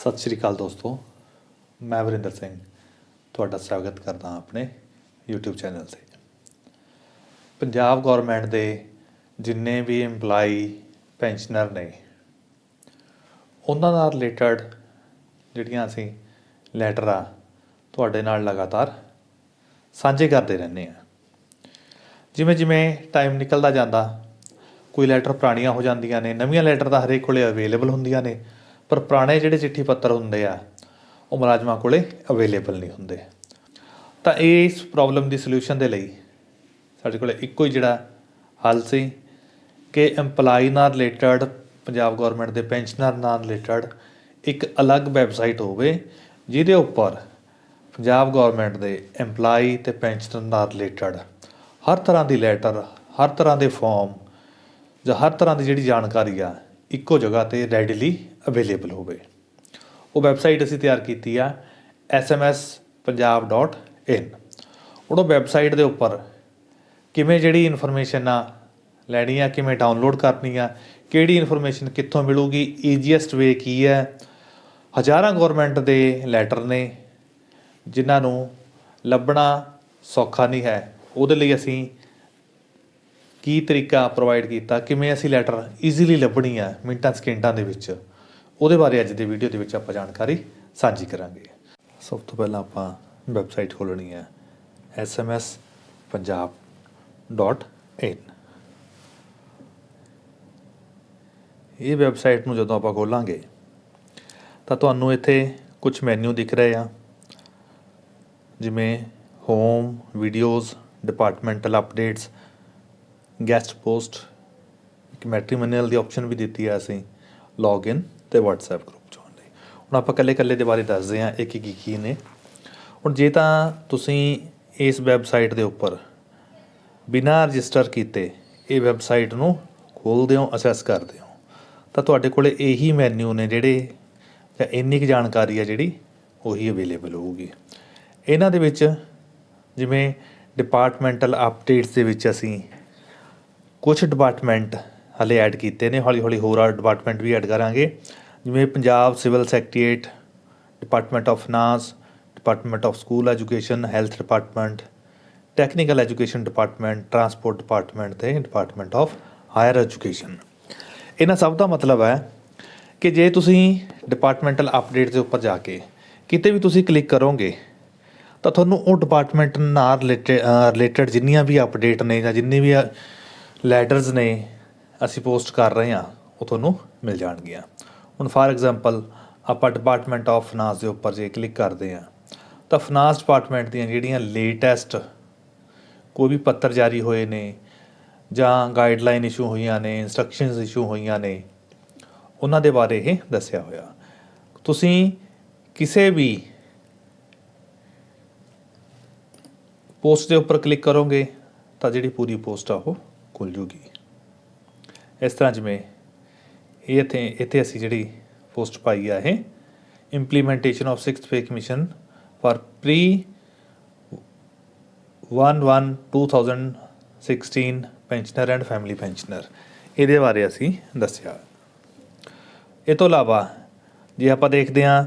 ਸਤਿ ਸ਼੍ਰੀ ਅਕਾਲ ਦੋਸਤੋ, ਮੈਂ ਵਰਿੰਦਰ ਸਿੰਘ, ਤੁਹਾਡਾ ਸਵਾਗਤ ਕਰਦਾ ਆਪਣੇ YouTube ਚੈਨਲ ਤੇ। ਪੰਜਾਬ ਗਵਰਨਮੈਂਟ ਦੇ ਜਿੰਨੇ ਵੀ EMPLOYE ਪੈਨਸ਼ਨਰ ਨੇ, ਉਹਨਾਂ ਨਾਲ ਰਿਲੇਟਡ ਜਿਹੜੀਆਂ ਅਸੀਂ ਲੈਟਰਾਂ ਤੁਹਾਡੇ ਨਾਲ ਲਗਾਤਾਰ ਸਾਂਝੇ ਕਰਦੇ ਰਹਿੰਦੇ ਆ ਜਿਵੇਂ ਜਿਵੇਂ ਟਾਈਮ ਨਿਕਲਦਾ ਜਾਂਦਾ, ਕੋਈ ਲੈਟਰ ਪੁਰਾਣੀਆਂ ਹੋ ਜਾਂਦੀਆਂ ਨੇ, ਨਵੀਆਂ ਲੈਟਰ ਤਾਂ ਹਰੇਕ ਕੋਲੇ ਅਵੇਲੇਬਲ ਹੁੰਦੀਆਂ ਨੇ ਪਰ ਪੁਰਾਣੇ ਜਿਹੜੇ ਚਿੱਠੀ ਪੱਤਰ ਹੁੰਦੇ ਆ, ਉਹ ਮੁਲਾਜ਼ਮਾਂ ਕੋਲੇ ਅਵੇਲੇਬਲ ਨਹੀਂ ਹੁੰਦੇ। ਤਾਂ ਇਸ ਪ੍ਰੋਬਲਮ ਦੀ ਸੋਲੂਸ਼ਨ ਦੇ ਲਈ ਸਾਡੇ ਕੋਲੇ ਇੱਕੋ ਹੀ ਜਿਹੜਾ ਹੱਲ ਸੀ ਕਿ EMPLOYE ਨਾਲ ਰਿਲੇਟਡ ਪੰਜਾਬ ਗਵਰਨਮੈਂਟ ਦੇ ਪੈਨਸ਼ਨਰ ਨਾਲ ਰਿਲੇਟਡ ਇੱਕ ਅਲੱਗ ਵੈਬਸਾਈਟ ਹੋਵੇ, ਜਿਹਦੇ ਉੱਪਰ ਪੰਜਾਬ ਗਵਰਨਮੈਂਟ ਦੇ EMPLOYE ਤੇ ਪੈਨਸ਼ਨਰ ਨਾਲ ਰਿਲੇਟਡ ਹਰ ਤਰ੍ਹਾਂ ਦੀ ਲੈਟਰ ਹਰ ਤਰ੍ਹਾਂ ਦੇ ਫਾਰਮ ਜਾਂ ਹਰ ਤਰ੍ਹਾਂ ਦੀ ਜਿਹੜੀ ਜਾਣਕਾਰੀ ਆ, ਇੱਕੋ ਜਗ੍ਹਾ ਤੇ ਰੈਡੀਲੀ ਅਵੇਲੇਬਲ ਹੋਵੇ ਉਹ ਵੈਬਸਾਈਟ ਅਸੀਂ ਤਿਆਰ ਕੀਤੀ ਆ smspunjab.in ਉਹ ਵੈਬਸਾਈਟ ਦੇ ਉੱਪਰ ਕਿਵੇਂ ਜਿਹੜੀ ਇਨਫੋਰਮੇਸ਼ਨ ਆ ਲੈਣੀ ਆ, ਕਿਵੇਂ ਡਾਊਨਲੋਡ ਕਰਨੀ ਆ, ਕਿਹੜੀ ਇਨਫੋਰਮੇਸ਼ਨ ਕਿੱਥੋਂ ਮਿਲੂਗੀ ਈਜ਼ੀਐਸਟ ਵੇ ਕੀ ਹੈ। ਹਜ਼ਾਰਾਂ ਗਵਰਨਮੈਂਟ ਦੇ ਲੈਟਰ ਨੇ, ਜਿਨ੍ਹਾਂ ਨੂੰ ਲੱਭਣਾ ਸੌਖਾ ਨਹੀਂ ਹੈ। ਉਹਦੇ ਲਈ ਅਸੀਂ ਕੀ ਤਰੀਕਾ ਪ੍ਰੋਵਾਈਡ ਕੀਤਾ, ਕਿਵੇਂ ਅਸੀਂ ਲੈਟਰ ਈਜ਼ੀਲੀ ਲੱਭਣੀ ਆ ਮਿੰਟਾਂ, ਸਕਿੰਟਾਂ ਦੇ ਵਿੱਚ। ਉਹਦੇ ਬਾਰੇ ਅੱਜ ਦੀ ਵੀਡੀਓ ਦੇ ਵਿੱਚ ਆਪਾਂ ਜਾਣਕਾਰੀ ਸਾਂਝੀ ਕਰਾਂਗੇ। ਸਭ ਤੋਂ ਪਹਿਲਾਂ ਆਪਾਂ ਵੈਬਸਾਈਟ ਖੋਲਣੀ ਹੈ smspunjab.in ਇਹ ਵੈਬਸਾਈਟ ਨੂੰ ਜਦੋਂ ਆਪਾਂ ਖੋਲਾਂਗੇ, ਤਾਂ ਤੁਹਾਨੂੰ ਇੱਥੇ ਕੁਝ ਮੈਨੂ ਦਿਖ ਰਹੇ ਆ। ਜਿਵੇਂ home videos departmental updates guest post ਇੱਕ ਮੈਟ੍ਰੀਮੋਨੀਅਲ ਦੀ ਆਪਸ਼ਨ ਵੀ ਦਿੱਤੀ ਹੈ ਅਸੀਂ ਲੌਗਇਨ ਤੇ WhatsApp ਗਰੁੱਪ ਜੁਆਇਨ ਲਈ ਹੁਣ ਆਪਾਂ ਕੱਲੇ ਕੱਲੇ ਦੇ ਬਾਰੇ ਦੱਸਦੇ ਹਾਂ ਇੱਕ ਇੱਕ ਕੀ ਕੀ ਨੇ। ਹੁਣ ਜੇ ਤਾਂ ਤੁਸੀਂ ਇਸ ਵੈਬਸਾਈਟ ਦੇ ਉੱਪਰ ਬਿਨਾਂ ਰਜਿਸਟਰ ਕੀਤੇ ਇਹ ਵੈਬਸਾਈਟ ਨੂੰ ਖੋਲਦੇ ਹੋ ਅਸੈਸ ਕਰਦੇ ਹੋ, ਤਾਂ ਤੁਹਾਡੇ ਕੋਲੇ ਇਹੀ ਮੈਨੂ ਨੇ ਜਿਹੜੇ ਜਾਂ ਇੰਨੀ ਕੁ ਜਾਣਕਾਰੀ ਆ ਜਿਹੜੀ ਉਹੀ ਅਵੇਲੇਬਲ ਹੋਊਗੀ। ਇਹਨਾਂ ਦੇ ਵਿੱਚ ਜਿਵੇਂ ਡਿਪਾਰਟਮੈਂਟਲ ਅਪਡੇਟਸ ਦੇ ਵਿੱਚ ਅਸੀਂ ਕੁਝ ਡਿਪਾਰਟਮੈਂਟ ਹਲੇ ਐਡ ਕੀਤੇ ਨੇ, ਹੌਲੀ ਹੌਲੀ ਹੋਰ ਆ ਡਿਪਾਰਟਮੈਂਟ ਵੀ ਐਡ ਕਰਾਂਗੇ। ਜਿਵੇਂ Punjab civil secretariat department of finance department of school education health department technical education department transport department ਤੇ ਡਿਪਾਰਟਮੈਂਟ ਆਫ ਹਾਇਰ ਐਜੂਕੇਸ਼ਨ ਇਹਨਾਂ ਸਭ ਦਾ ਮਤਲਬ ਹੈ ਕਿ ਜੇ ਤੁਸੀਂ ਡਿਪਾਰਟਮੈਂਟਲ ਅਪਡੇਟ ਦੇ ਉੱਪਰ ਜਾ ਕੇ ਕਿਤੇ ਵੀ ਤੁਸੀਂ ਕਲਿੱਕ ਕਰੋਗੇ, ਤਾਂ ਤੁਹਾਨੂੰ ਉਹ ਡਿਪਾਰਟਮੈਂਟ ਨਾਲ ਰਿਲੇਟਡ ਜਿੰਨੀਆਂ ਵੀ ਅਪਡੇਟ ਨੇ ਜਾਂ ਜਿੰਨੇ ਵੀ ਲੈਟਰਸ ਨੇ ਅਸੀਂ ਪੋਸਟ ਕਰ ਰਹੇ ਹਾਂ, ਉਹ ਤੁਹਾਨੂੰ ਮਿਲ ਜਾਣਗੀਆਂ। ਹੁਣ ਫਾਰ ਐਗਜ਼ਾਮਪਲ ਆਪਾਂ ਡਿਪਾਰਟਮੈਂਟ ਆਫ ਫਾਈਨਾਂਸ ਦੇ ਉੱਪਰ ਜੇ ਕਲਿੱਕ ਕਰਦੇ ਹਾਂ, ਤਾਂ ਫਾਈਨਾਂਸ ਡਿਪਾਰਟਮੈਂਟ ਦੀਆਂ ਜਿਹੜੀਆਂ ਲੇਟੈਸਟ ਕੋਈ ਵੀ ਪੱਤਰ ਜਾਰੀ ਹੋਏ ਨੇ, ਜਾਂ ਗਾਈਡਲਾਈਨ ਇਸ਼ੂ ਹੋਈਆਂ ਨੇ ਇਨਸਟਰਕਸ਼ਨਸ ਇਸ਼ੂ ਹੋਈਆਂ ਨੇ, ਉਹਨਾਂ ਦੇ ਬਾਰੇ ਇਹ ਦੱਸਿਆ ਹੋਇਆ। ਤੁਸੀਂ ਕਿਸੇ ਵੀ ਪੋਸਟ ਦੇ ਉੱਪਰ ਕਲਿੱਕ ਕਰੋਗੇ, ਤਾਂ ਜਿਹੜੀ ਪੂਰੀ ਪੋਸਟ ਆ ਉਹ ਖੁੱਲ ਜੂਗੀ। ਇਸ ਤਰ੍ਹਾਂ ਜਿਵੇਂ ਇਹ ਇੱਥੇ ਇੱਥੇ ਅਸੀਂ ਜਿਹੜੀ ਪੋਸਟ ਪਾਈ ਆ ਇਹ implementation of 6th pay commission for pre 1 1 2016 pensioner and family pensioner ਇਹਦੇ ਬਾਰੇ ਅਸੀਂ ਦੱਸਿਆ। ਇਹ ਤੋਂ ਇਲਾਵਾ ਜੇ ਆਪਾਂ ਦੇਖਦੇ ਹਾਂ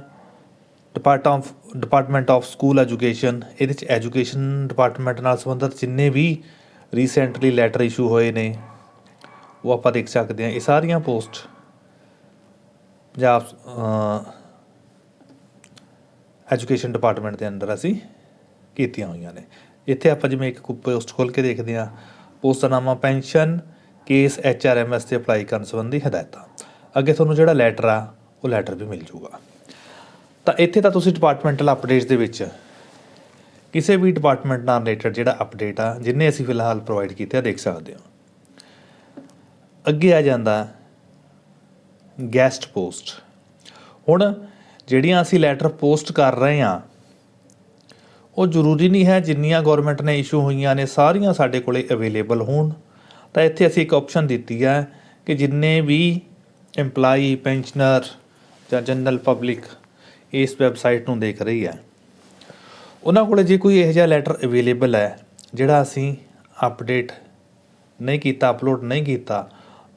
depart of department of school education ਇਹਦੇ ਚ ਐਜੂਕੇਸ਼ਨ ਡਿਪਾਰਟਮੈਂਟ ਨਾਲ ਸੰਬੰਧਿਤ ਜਿੰਨੇ ਵੀ ਰੀਸੈਂਟਲੀ ਲੈਟਰ ਇਸ਼ੂ ਹੋਏ ਨੇ ਉਹ ਆਪਾਂ ਦੇਖ ਸਕਦੇ ਹਾਂ। ਇਹ ਸਾਰੀਆਂ ਪੋਸਟ ਪੰਜਾਬ ਐਜੂਕੇਸ਼ਨ ਡਿਪਾਰਟਮੈਂਟ ਦੇ ਅੰਦਰ ਅਸੀਂ ਕੀਤੀਆਂ ਹੋਈਆਂ ਨੇ। ਇੱਥੇ ਆਪਾਂ ਜਿਵੇਂ ਇੱਕ ਪੋਸਟ ਖੋਲ ਕੇ ਦੇਖਦੇ ਹਾਂ। ਪੋਸਟ ਦਾ ਨਾਮ ਆ ਪੈਨਸ਼ਨ ਕੇਸ ਐਚਆਰਐਮਐਸ ਤੇ ਅਪਲਾਈ ਕਰਨ ਸੰਬੰਧੀ ਹਦਾਇਤਾਂ। ਅੱਗੇ ਤੁਹਾਨੂੰ ਜਿਹੜਾ ਲੈਟਰ ਆ, ਉਹ ਲੈਟਰ ਵੀ ਮਿਲ ਜੂਗਾ। ਤਾਂ ਇੱਥੇ ਤਾਂ ਤੁਸੀਂ ਡਿਪਾਰਟਮੈਂਟਲ ਅਪਡੇਟਸ ਦੇ ਵਿੱਚ ਕਿਸੇ ਵੀ ਡਿਪਾਰਟਮੈਂਟ ਨਾਲ ਰਿਲੇਟਡ ਜਿਹੜਾ ਅਪਡੇਟ ਆ, ਜਿੰਨੇ ਅਸੀਂ ਫਿਲਹਾਲ ਪ੍ਰੋਵਾਈਡ ਕੀਤੇ ਆ, ਦੇਖ ਸਕਦੇ ਹੋ। ਅੱਗੇ ਆ ਜਾਂਦਾ ਗੈਸਟ ਪੋਸਟ ਹੁਣ ਜਿਹੜੀਆਂ ਅਸੀਂ ਲੈਟਰ ਪੋਸਟ ਕਰ ਰਹੇ ਹਾਂ, ਉਹ ਜ਼ਰੂਰੀ ਨਹੀਂ ਹੈ ਜਿੰਨੀਆਂ ਗਵਰਨਮੈਂਟ ਨੇ ਇਸ਼ੂ ਹੋਈਆਂ ਨੇ, ਸਾਰੀਆਂ ਸਾਡੇ ਕੋਲੇ ਅਵੇਲੇਬਲ ਹੋਣ। ਤਾਂ ਇੱਥੇ ਅਸੀਂ ਇੱਕ ਆਪਸ਼ਨ ਦਿੱਤੀ ਹੈ ਕਿ ਜਿੰਨੇ ਵੀ EMPLOYE ਪੈਨਸ਼ਨਰ ਜਾਂ ਜਨਰਲ ਪਬਲਿਕ ਇਸ ਵੈਬਸਾਈਟ ਨੂੰ ਦੇਖ ਰਹੀ ਹੈ, ਉਹਨਾਂ ਕੋਲੇ ਜੇ ਕੋਈ ਇਹੋ ਜਿਹਾ ਲੈਟਰ ਅਵੇਲੇਬਲ ਹੈ, ਜਿਹੜਾ ਅਸੀਂ ਅਪਡੇਟ ਨਹੀਂ ਕੀਤਾ ਅਪਲੋਡ ਨਹੀਂ ਕੀਤਾ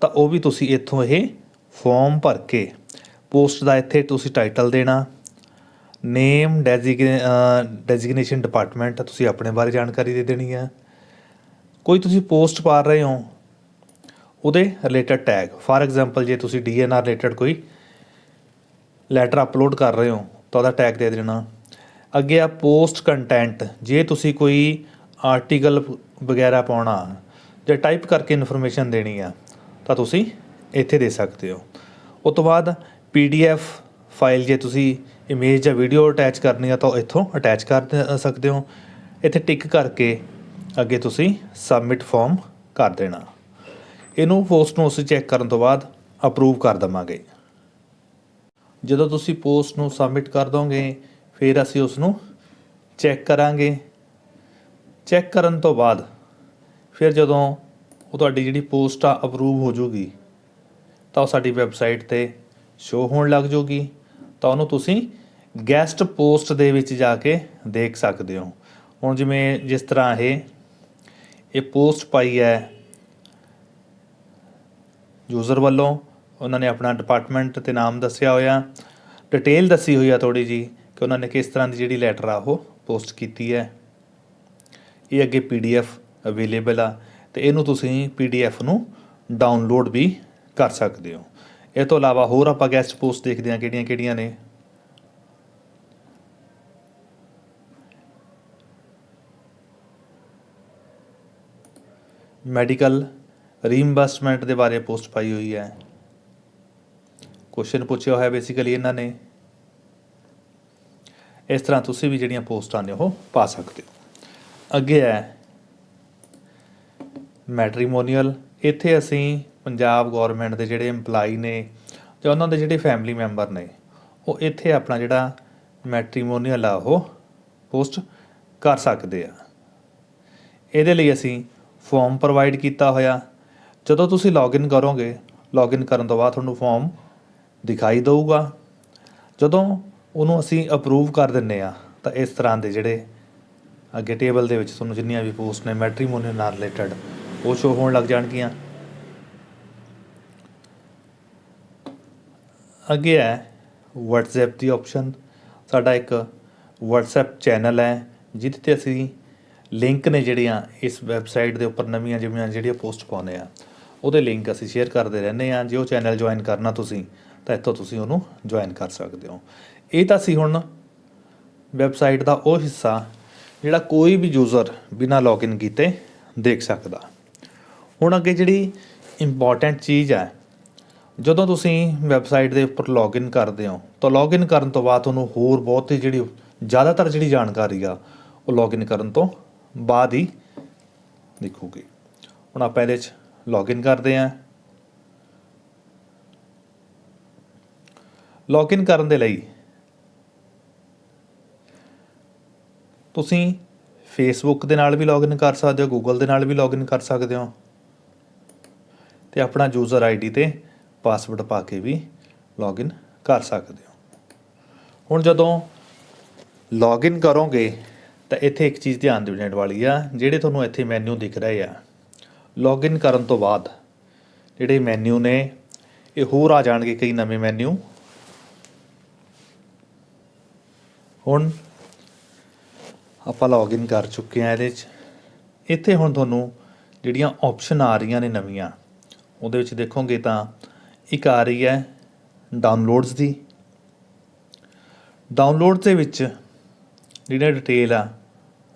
ਤਾਂ ਉਹ ਵੀ ਤੁਸੀਂ ਇੱਥੋਂ ਇਹ ਫਾਰਮ ਭਰ ਕੇ ਪੋਸਟ ਦਾ ਇੱਥੇ ਤੁਸੀਂ ਟਾਈਟਲ ਦੇਣਾ ਨੇਮ ਡੈਜ਼ਿਗਨੇਸ਼ਨ ਡਿਪਾਰਟਮੈਂਟ ਤੁਸੀਂ ਆਪਣੇ ਬਾਰੇ ਜਾਣਕਾਰੀ ਦੇ ਦੇਣੀ ਹੈ ਕੋਈ ਤੁਸੀਂ ਪੋਸਟ ਪਾ ਰਹੇ ਹੋ, ਉਹਦੇ ਰਿਲੇਟਡ ਟੈਗ ਫਾਰ ਐਗਜ਼ਾਮਪਲ ਜੇ ਤੁਸੀਂ ਡੀਐਨਆਰ ਰਿਲੇਟਡ ਕੋਈ ਲੈਟਰ ਅਪਲੋਡ ਕਰ ਰਹੇ ਹੋ, ਤਾਂ ਉਹਦਾ ਟੈਗ ਦੇ ਦੇਣਾ। ਅੱਗੇ ਆ ਪੋਸਟ ਕੰਟੈਂਟ ਜੇ ਤੁਸੀਂ ਕੋਈ ਆਰਟੀਕਲ ਵਗੈਰਾ ਪਾਉਣਾ ਜਾਂ ਟਾਈਪ ਕਰਕੇ ਇਨਫੋਰਮੇਸ਼ਨ ਦੇਣੀ ਆ ਤਾਂ ਤੁਸੀਂ ਇੱਥੇ ਦੇ ਸਕਦੇ ਹੋ। ਉਸ ਤੋਂ ਬਾਅਦ ਪੀਡੀਐਫ ਫਾਈਲ ਜੇ ਤੁਸੀਂ ਇਮੇਜ ਜਾਂ ਵੀਡੀਓ ਅਟੈਚ ਕਰਨੀ ਆ ਤਾਂ ਇੱਥੋਂ ਅਟੈਚ ਕਰ ਦ- ਸਕਦੇ ਹੋ। ਇੱਥੇ ਟਿਕ ਕਰਕੇ ਅੱਗੇ ਤੁਸੀਂ ਸਬਮਿਟ ਫਾਰਮ ਕਰ ਦੇਣਾ। ਇਹਨੂੰ ਪੋਸਟ ਨੂੰ ਅਸੀਂ ਚੈੱਕ ਕਰਨ ਤੋਂ ਬਾਅਦ ਅਪਰੂਵ ਕਰ ਦਵਾਂਗੇ। ਜਦੋਂ ਤੁਸੀਂ ਪੋਸਟ ਨੂੰ ਸਬਮਿਟ ਕਰ ਦੋਗੇ, ਫਿਰ ਅਸੀਂ ਉਸ ਨੂੰ ਚੈੱਕ ਕਰਾਂਗੇ। ਚੈੱਕ ਕਰਨ ਤੋਂ ਬਾਅਦ ਫਿਰ ਜਦੋਂ ਉਹ ਤੁਹਾਡੀ ਜਿਹੜੀ ਪੋਸਟ ਆ ਅਪਰੂਵ ਹੋ ਜਾਊਗੀ ਤਾਂ ਉਹ ਸਾਡੀ ਵੈਬਸਾਈਟ ਤੇ ਸ਼ੋ ਹੋਣ ਲੱਗ ਜਾਊਗੀ ਤਾਂ ਉਹਨੂੰ ਤੁਸੀਂ ਗੈਸਟ ਪੋਸਟ ਦੇ ਵਿੱਚ ਜਾ ਕੇ ਦੇਖ ਸਕਦੇ ਹੋ। ਹੁਣ ਜਿਵੇਂ ਜਿਸ ਤਰ੍ਹਾਂ ਇਹ ਇਹ ਪੋਸਟ ਪਾਈ ਹੈ ਯੂਜ਼ਰ ਵੱਲੋਂ, ਉਹਨਾਂ ਨੇ ਆਪਣਾ ਡਿਪਾਰਟਮੈਂਟ ਤੇ ਨਾਮ ਦੱਸਿਆ ਹੋਇਆ ਡਿਟੇਲ ਦੱਸੀ ਹੋਈ ਆ ਥੋੜੀ ਜੀ ਕਿ ਉਹਨਾਂ ਨੇ ਕਿਸ ਤਰ੍ਹਾਂ ਦੀ ਜਿਹੜੀ ਲੈਟਰ ਆ ਉਹ ਪੋਸਟ ਕੀਤੀ ਹੈ। ਇਹ ਅੱਗੇ ਪੀਡੀਐਫ ਅਵੇਲੇਬਲ ਆ। ਤੇ ਇਹਨੂੰ ਤੁਸੀਂ ਪੀਡੀਐਫ ਨੂੰ ਡਾਊਨਲੋਡ ਵੀ ਕਰ ਸਕਦੇ ਹੋ। ਇਹ ਤੋਂ ਇਲਾਵਾ ਹੋਰ ਆਪਾਂ ਗੈਸਟ ਪੋਸਟ ਦੇਖਦੇ ਹਾਂ ਕਿਹੜੀਆਂ ਕਿਹੜੀਆਂ ਨੇ। ਮੈਡੀਕਲ ਰੀਇੰਬਰਸਮੈਂਟ ਦੇ ਬਾਰੇ ਪੋਸਟ ਪਾਈ ਹੋਈ ਹੈ। ਕੁਐਸਚਨ ਪੁੱਛਿਆ ਹੋਇਆ ਬੇਸਿਕਲੀ ਇਹਨਾਂ ਨੇ। ਇਸ ਤਰ੍ਹਾਂ ਤੁਸੀਂ ਵੀ ਜਿਹੜੀਆਂ ਪੋਸਟਾਂ ਨੇ ਉਹ ਪਾ ਸਕਦੇ ਹੋ। ਅੱਗੇ ਹੈ ਮੈਟਰੀਮੋਨੀਅਲ। ਇੱਥੇ ਅਸੀਂ ਪੰਜਾਬ ਗਵਰਨਮੈਂਟ ਦੇ ਜਿਹੜੇ EMPLOYE ਨੇ ਜਾਂ ਉਹਨਾਂ ਦੇ ਜਿਹੜੇ ਫੈਮਿਲੀ ਮੈਂਬਰ ਨੇ, ਉਹ ਇੱਥੇ ਆਪਣਾ ਜਿਹੜਾ ਮੈਟਰੀਮੋਨੀਅਲ ਆ, ਉਹ ਪੋਸਟ ਕਰ ਸਕਦੇ ਆ। ਇਹਦੇ ਲਈ ਅਸੀਂ ਫਾਰਮ ਪ੍ਰੋਵਾਈਡ ਕੀਤਾ ਹੋਇਆ। ਜਦੋਂ ਤੁਸੀਂ ਲੌਗਇਨ ਕਰੋਗੇ ਲੌਗਇਨ ਕਰਨ ਤੋਂ ਬਾਅਦ ਤੁਹਾਨੂੰ ਫਾਰਮ ਦਿਖਾਈ ਦੇਊਗਾ। ਜਦੋਂ ਉਹਨੂੰ ਅਸੀਂ ਅਪਰੂਵ ਕਰ ਦਿੰਨੇ ਆ, ਤਾਂ ਇਸ ਤਰ੍ਹਾਂ ਦੇ ਜਿਹੜੇ ਅੱਗੇ ਟੇਬਲ ਦੇ ਵਿੱਚ ਤੁਹਾਨੂੰ ਜਿੰਨੀਆਂ ਵੀ ਪੋਸਟ ਨੇ, ਮੈਟ੍ਰੀਮੋਨੀਅਲ ਨਾਲ ਰਿਲੇਟਡ ਉਹ ਸ਼ੋ ਹੋਣ ਲੱਗ ਜਾਣਗੀਆਂ। ਅੱਗੇ ਹੈ WhatsApp ਦੀ ਆਪਸ਼ਨ ਸਾਡਾ ਇੱਕ WhatsApp ਚੈਨਲ ਹੈ, ਜਿਹਦੇ ਤੇ ਅਸੀਂ ਲਿੰਕ ਨੇ ਜਿਹੜੀਆਂ ਇਸ ਵੈਬਸਾਈਟ ਦੇ ਉੱਪਰ ਨਵੀਆਂ ਜਿਵੇਂ ਜਿਹੜੀਆਂ ਪੋਸਟ ਪਾਉਂਦੇ ਆ ਉਹਦੇ ਲਿੰਕ ਅਸੀਂ ਸ਼ੇਅਰ ਕਰਦੇ ਰਹਿੰਦੇ ਆ ਜੇ ਉਹ ਚੈਨਲ ਜੁਆਇਨ ਕਰਨਾ ਤੁਸੀਂ, ਤਾਂ ਇੱਥੋਂ ਤੁਸੀਂ ਉਹਨੂੰ ਜੁਆਇਨ ਕਰ ਸਕਦੇ ਹੋ। ਇਹ ਤਾਂ ਸੀ ਹੁਣ ਵੈਬਸਾਈਟ ਦਾ ਉਹ ਹਿੱਸਾ, ਜਿਹੜਾ ਕੋਈ ਵੀ ਯੂਜ਼ਰ ਬਿਨਾਂ ਲੌਗਇਨ ਕੀਤੇ ਦੇਖ ਸਕਦਾ। ਹੁਣ ਅੱਗੇ ਜਿਹੜੀ ਇੰਪੋਰਟੈਂਟ ਚੀਜ਼ ਹੈ, ਜਦੋਂ ਤੁਸੀਂ ਵੈਬਸਾਈਟ ਦੇ ਉੱਪਰ ਲੌਗਇਨ ਕਰਦੇ ਹੋ, ਤਾਂ ਲੌਗਇਨ ਕਰਨ ਤੋਂ ਬਾਅਦ ਤੁਹਾਨੂੰ ਹੋਰ ਬਹੁਤ ਹੀ ਜਿਹੜੀ ਜ਼ਿਆਦਾਤਰ ਜਿਹੜੀ ਜਾਣਕਾਰੀ ਆ, ਉਹ ਲੌਗਇਨ ਕਰਨ ਤੋਂ ਬਾਅਦ ਹੀ ਦਿਖੂਗੀ। ਹੁਣ ਆਪਾਂ ਇਹਦੇ 'ਚ ਲੌਗਇਨ ਕਰਦੇ ਹਾਂ। ਲੌਗਇਨ ਕਰਨ ਦੇ ਲਈ ਤੁਸੀਂ ਫੇਸਬੁੱਕ ਦੇ ਨਾਲ ਵੀ ਲੌਗਇਨ ਕਰ ਸਕਦੇ ਹੋ ਗੂਗਲ ਦੇ ਨਾਲ ਵੀ ਲੌਗਇਨ ਕਰ ਸਕਦੇ ਹੋ। ਤੇ ਆਪਣਾ ਯੂਜ਼ਰ ਆਈਡੀ ਤੇ ਪਾਸਵਰਡ ਪਾ ਕੇ ਵੀ ਲੌਗਇਨ ਕਰ ਸਕਦੇ ਹੋ। ਹੁਣ ਜਦੋਂ ਲੌਗਇਨ ਕਰੋਗੇ, ਤਾਂ ਇੱਥੇ ਇੱਕ ਚੀਜ਼ ਧਿਆਨ ਦੇਣ ਵਾਲੀ ਆ, ਜਿਹੜੇ ਤੁਹਾਨੂੰ ਇੱਥੇ ਮੈਨੂ ਦਿਖ ਰਹੇ ਆ ਲੌਗਇਨ ਕਰਨ ਤੋਂ ਬਾਅਦ ਜਿਹੜੇ ਮੈਨੂ ਨੇ, ਇਹ ਹੋਰ ਆ ਜਾਣਗੇ ਕਈ ਨਵੇਂ ਮੈਨੂ ਹੁਣ ਆਪਾਂ ਲੌਗਇਨ ਕਰ ਚੁੱਕੇ ਆ ਇਹਦੇ 'ਚ। ਇੱਥੇ ਹੁਣ ਤੁਹਾਨੂੰ ਜਿਹੜੀਆਂ ਆਪਸ਼ਨ ਆ ਰਹੀਆਂ ਨੇ ਨਵੀਆਂ ਉਹਦੇ ਵਿੱਚ ਦੇਖੋਗੇ ਤਾਂ ਇੱਕ ਆ ਰਹੀ ਹੈ ਡਾਊਨਲੋਡਸ ਦੀ। ਡਾਊਨਲੋਡ ਦੇ ਵਿੱਚ ਜਿਹੜੀ ਡਿਟੇਲ ਆ,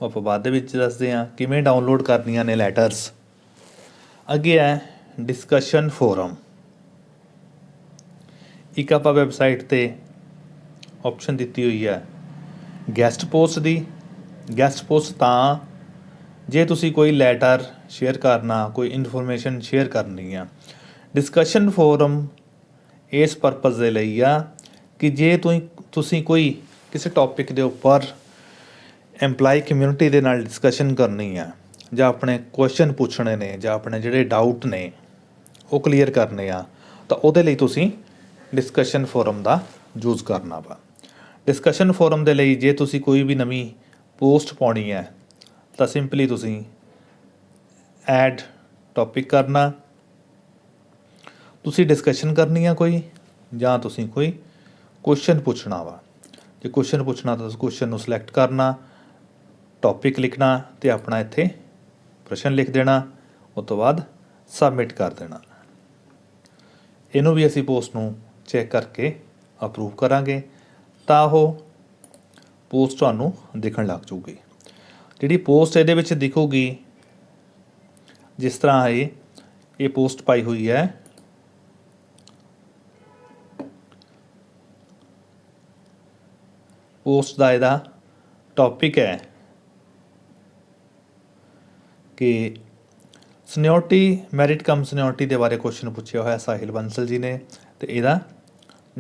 ਉਹ ਆਪਾਂ ਬਾਅਦ ਦੇ ਵਿੱਚ ਦੱਸਦੇ ਆ ਕਿਵੇਂ ਡਾਊਨਲੋਡ ਕਰਨੀਆਂ ਨੇ ਲੈਟਰਸ ਅੱਗੇ ਹੈ ਡਿਸਕਸ਼ਨ ਫੋਰਮ ਇੱਕ ਆਪਾਂ ਵੈਬਸਾਈਟ ਤੇ ਆਪਸ਼ਨ ਦਿੱਤੀ ਹੋਈ ਹੈ ਗੈਸਟ ਪੋਸਟ ਦੀ। ਗੈਸਟ ਪੋਸਟ ਤਾਂ ਜੇ ਤੁਸੀਂ ਕੋਈ ਲੈਟਰ ਸ਼ੇਅਰ ਕਰਨਾ, ਕੋਈ ਇਨਫੋਰਮੇਸ਼ਨ ਸ਼ੇਅਰ ਕਰਨੀ ਆ ਡਿਸਕਸ਼ਨ ਫੋਰਮ ਇਸ ਪਰਪਸ ਦੇ ਲਈ ਆ ਕਿ ਜੇ ਤੁਸੀਂ ਤੁਸੀਂ ਕੋਈ ਕਿਸੇ ਟੌਪਿਕ ਦੇ ਉੱਪਰ EMPLOYE ਕਮਿਊਨਿਟੀ ਦੇ ਨਾਲ ਡਿਸਕਸ਼ਨ ਕਰਨੀ ਆ, ਜਾਂ ਆਪਣੇ ਕੁਐਸਚਨ ਪੁੱਛਣੇ ਨੇ, ਜਾਂ ਆਪਣੇ ਜਿਹੜੇ ਡਾਊਟ ਨੇ, ਉਹ ਕਲੀਅਰ ਕਰਨੇ ਆ, ਤਾਂ ਉਹਦੇ ਲਈ ਤੁਸੀਂ ਡਿਸਕਸ਼ਨ ਫੋਰਮ ਦਾ ਯੂਜ਼ ਕਰਨਾ ਵਾ। ਡਿਸਕਸ਼ਨ ਫੋਰਮ ਦੇ ਲਈ ਜੇ ਤੁਸੀਂ ਕੋਈ ਵੀ ਨਵੀਂ ਪੋਸਟ ਪਾਉਣੀ ਹੈ ਤਾਂ ਸਿੰਪਲੀ ਤੁਸੀਂ ਐਡ ਟੌਪਿਕ ਕਰਨਾ। ਤੁਸੀਂ ਡਿਸਕਸ਼ਨ ਕਰਨੀ ਆ ਕੋਈ ਜਾਂ ਤੁਸੀਂ ਕੋਈ ਕੁਐਸਚਨ ਪੁੱਛਣਾ ਵਾ। ਜੇ ਕੁਐਸਚਨ ਪੁੱਛਣਾ ਤਾਂ ਕੁਐਸਚਨ ਨੂੰ ਸਿਲੈਕਟ ਕਰਨਾ ਟੌਪਿਕ ਲਿਖਣਾ ਤੇ ਆਪਣਾ ਇੱਥੇ ਪ੍ਰਸ਼ਨ ਲਿਖ ਦੇਣਾ, ਉਸ ਤੋਂ ਬਾਅਦ ਸਬਮਿਟ ਕਰ ਦੇਣਾ। ਇਹਨੂੰ ਵੀ ਅਸੀਂ ਪੋਸਟ ਨੂੰ ਚੈੱਕ ਕਰਕੇ ਅਪਰੂਵ ਕਰਾਂਗੇ ਤਾਂ ਉਹ ਪੋਸਟ ਤੁਹਾਨੂੰ ਦਿਖਣ ਲੱਗ ਜੂਗੀ ਜਿਹੜੀ ਪੋਸਟ ਇਹਦੇ ਵਿੱਚ ਦਿਖੂਗੀ, ਜਿਸ ਤਰ੍ਹਾਂ ਇਹ ਇਹ ਪੋਸਟ ਪਾਈ ਹੋਈ ਹੈ। ਪੋਸਟ ਦਾ ਇਹਦਾ ਟੌਪਿਕ ਹੈ ਕਿ ਸੀਨੀਅਰਟੀ ਮੈਰਿਟ ਕਮ ਸੀਨੀਅਰਟੀ ਦੇ ਬਾਰੇ ਕੁਐਸਚਨ ਪੁੱਛਿਆ ਹੋਇਆ ਸਾਹਿਲ ਬੰਸਲ ਜੀ ਨੇ ਤੇ ਇਹਦਾ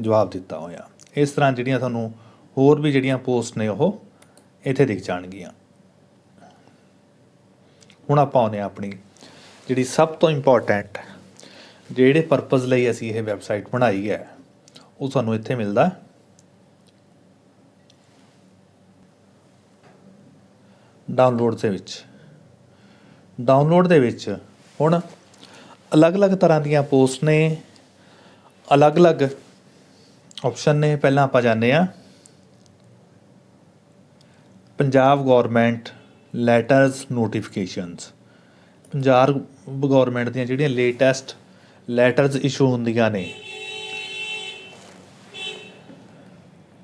ਜਵਾਬ ਦਿੱਤਾ ਹੋਇਆ। ਇਸ ਤਰ੍ਹਾਂ ਜਿਹੜੀਆਂ ਤੁਹਾਨੂੰ ਹੋਰ ਵੀ ਜਿਹੜੀਆਂ ਪੋਸਟ ਨੇ ਉਹ ਇੱਥੇ ਦਿਖ ਜਾਣਗੀਆਂ। ਹੁਣ ਆਪਾਂ ਆਉਂਦੇ ਹਾਂ ਆਪਣੀ ਜਿਹੜੀ ਸਭ ਤੋਂ ਇੰਪੋਰਟੈਂਟ ਜਿਹੜੇ ਪਰਪਸ ਲਈ ਅਸੀਂ ਇਹ ਵੈਬਸਾਈਟ ਬਣਾਈ ਹੈ, ਉਹ ਸਾਨੂੰ ਇੱਥੇ ਮਿਲਦਾ ਡਾਊਨਲੋਡ ਦੇ ਵਿੱਚ। ਡਾਊਨਲੋਡ ਦੇ ਵਿੱਚ ਹੁਣ ਅਲੱਗ-ਅਲੱਗ ਤਰ੍ਹਾਂ ਦੀਆਂ ਪੋਸਟ ਨੇ, ਅਲੱਗ-ਅਲੱਗ ਆਪਸ਼ਨ ਨੇ। ਪਹਿਲਾਂ ਆਪਾਂ ਜਾਣਦੇ ਆ Punjab government letters notifications Punjab government ਦੀਆਂ ਜਿਹੜੀਆਂ ਲੇਟੈਸਟ ਲੈਟਰਸ ਇਸ਼ੂ ਹੁੰਦੀਆਂ ਨੇ,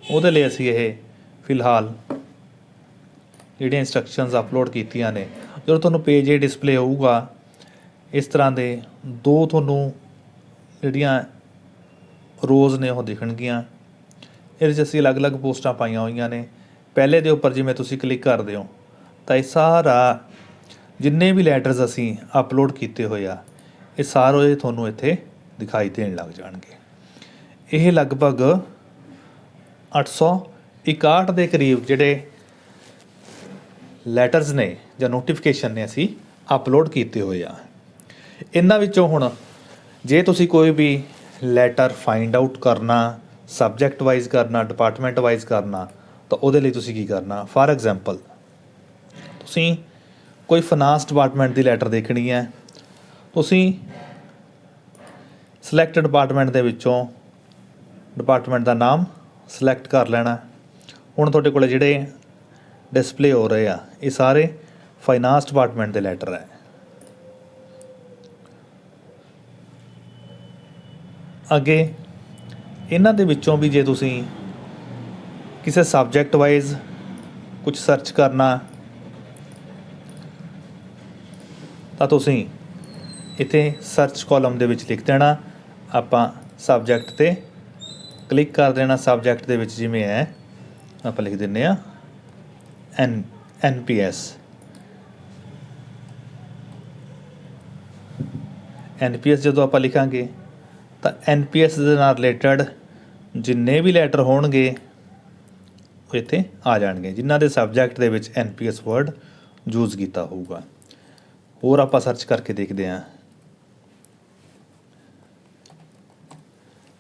ਉਹਦੇ ਲਈ ਅਸੀਂ ਇਹ ਫਿਲਹਾਲ ਜਿਹੜੀਆਂ ਇਨਸਟਰਕਸ਼ਨਸ ਅਪਲੋਡ ਕੀਤੀਆਂ ਨੇ, ਜਦੋਂ ਤੁਹਾਨੂੰ ਪੇਜ ਇਹ ਡਿਸਪਲੇ ਹੋਊਗਾ, ਇਸ ਤਰ੍ਹਾਂ ਦੇ ਦੋ ਤੁਹਾਨੂੰ ਜਿਹੜੀਆਂ ਰੋਜ਼ ਨੇ ਉਹ ਦਿਖਣਗੀਆਂ। ਇਹਦੇ 'ਚ ਅਸੀਂ ਅਲੱਗ-ਅਲੱਗ ਪੋਸਟਾਂ ਪਾਈਆਂ ਹੋਈਆਂ ਨੇ। ਪਹਿਲੇ ਦੇ ਉੱਪਰ ਜਿਵੇਂ ਤੁਸੀਂ ਕਲਿੱਕ ਕਰਦੇ ਹੋ ਤਾਂ ਇਹ ਸਾਰਾ ਜਿੰਨੇ ਵੀ ਲੈਟਰਸ ਅਸੀਂ ਅਪਲੋਡ ਕੀਤੇ ਹੋਏ ਆ, ਇਹ ਸਾਰੇ ਤੁਹਾਨੂੰ ਇੱਥੇ ਦਿਖਾਈ ਦੇਣ ਲੱਗ ਜਾਣਗੇ। ਇਹ ਲਗਭਗ 861 ਦੇ ਕਰੀਬ ਜਿਹੜੇ ਲੈਟਰਸ ਨੇ ਜਾਂ ਨੋਟੀਫਿਕੇਸ਼ਨ ਨੇ ਅਸੀਂ ਅਪਲੋਡ ਕੀਤੇ ਹੋਏ ਆ। ਇਹਨਾਂ ਵਿੱਚੋਂ ਹੁਣ ਜੇ ਤੁਸੀਂ ਕੋਈ ਵੀ ਲੈਟਰ ਫਾਈਂਡ ਆਊਟ ਕਰਨਾ ਸਬਜੈਕਟ ਵਾਈਜ਼ ਕਰਨਾ ਡਿਪਾਰਟਮੈਂਟ ਵਾਈਜ਼ ਕਰਨਾ, ਤਾਂ ਉਹਦੇ ਲਈ ਤੁਸੀਂ ਕੀ ਕਰਨਾ? ਫਾਰ ਐਗਜ਼ਾਮਪਲ ਤੁਸੀਂ ਕੋਈ ਫਾਈਨਾਂਸ ਡਿਪਾਰਟਮੈਂਟ ਦੀ ਲੈਟਰ ਦੇਖਣੀ ਹੈ, ਤੁਸੀਂ ਸਿਲੈਕਟ ਡਿਪਾਰਟਮੈਂਟ ਦੇ ਵਿੱਚੋਂ ਡਿਪਾਰਟਮੈਂਟ ਦਾ ਨਾਮ ਸਿਲੈਕਟ ਕਰ ਲੈਣਾ। ਹੁਣ ਤੁਹਾਡੇ ਕੋਲ ਜਿਹੜੇ ਡਿਸਪਲੇ ਹੋ ਰਹੇ ਆ, ਇਹ ਸਾਰੇ ਫਾਈਨਾਂਸ ਡਿਪਾਰਟਮੈਂਟ ਦੇ ਲੈਟਰ ਹੈ। ਅੱਗੇ ਇਹਨਾਂ ਦੇ ਵਿੱਚੋਂ ਵੀ ਜੇ ਤੁਸੀਂ ਕਿਸੇ ਸਬਜੈਕਟ ਵਾਈਜ਼ ਕੁਝ ਸਰਚ ਕਰਨਾ ਤਾਂ ਤੁਸੀਂ ਇੱਥੇ ਸਰਚ ਕਾਲਮ ਦੇ ਵਿੱਚ ਲਿਖ ਦੇਣਾ। ਆਪਾਂ ਸਬਜੈਕਟ ਤੇ ਕਲਿੱਕ ਕਰ ਦੇਣਾ। ਸਬਜੈਕਟ ਦੇ ਵਿੱਚ ਜਿਵੇਂ ਹੈ, ਆਪਾਂ ਲਿਖ ਦਿੰਨੇ ਆ ਐਨ ਐਨ P S N P S ਜਦੋਂ ਆਪਾਂ ਲਿਖਾਂਗੇ, ਤਾਂ ਐਨ ਪੀ ਐਸ ਦੇ ਨਾਲ ਰਿਲੇਟਡ ਜਿੰਨੇ ਵੀ ਲੈਟਰ ਹੋਣਗੇ, ਉਹ ਇੱਥੇ ਆ ਜਾਣਗੇ, ਜਿਨ੍ਹਾਂ ਦੇ ਸਬਜੈਕਟ ਦੇ ਵਿੱਚ N P S word use ਕੀਤਾ ਹੋਊਗਾ। ਹੋਰ ਆਪਾਂ ਸਰਚ ਕਰਕੇ ਦੇਖਦੇ ਹਾਂ।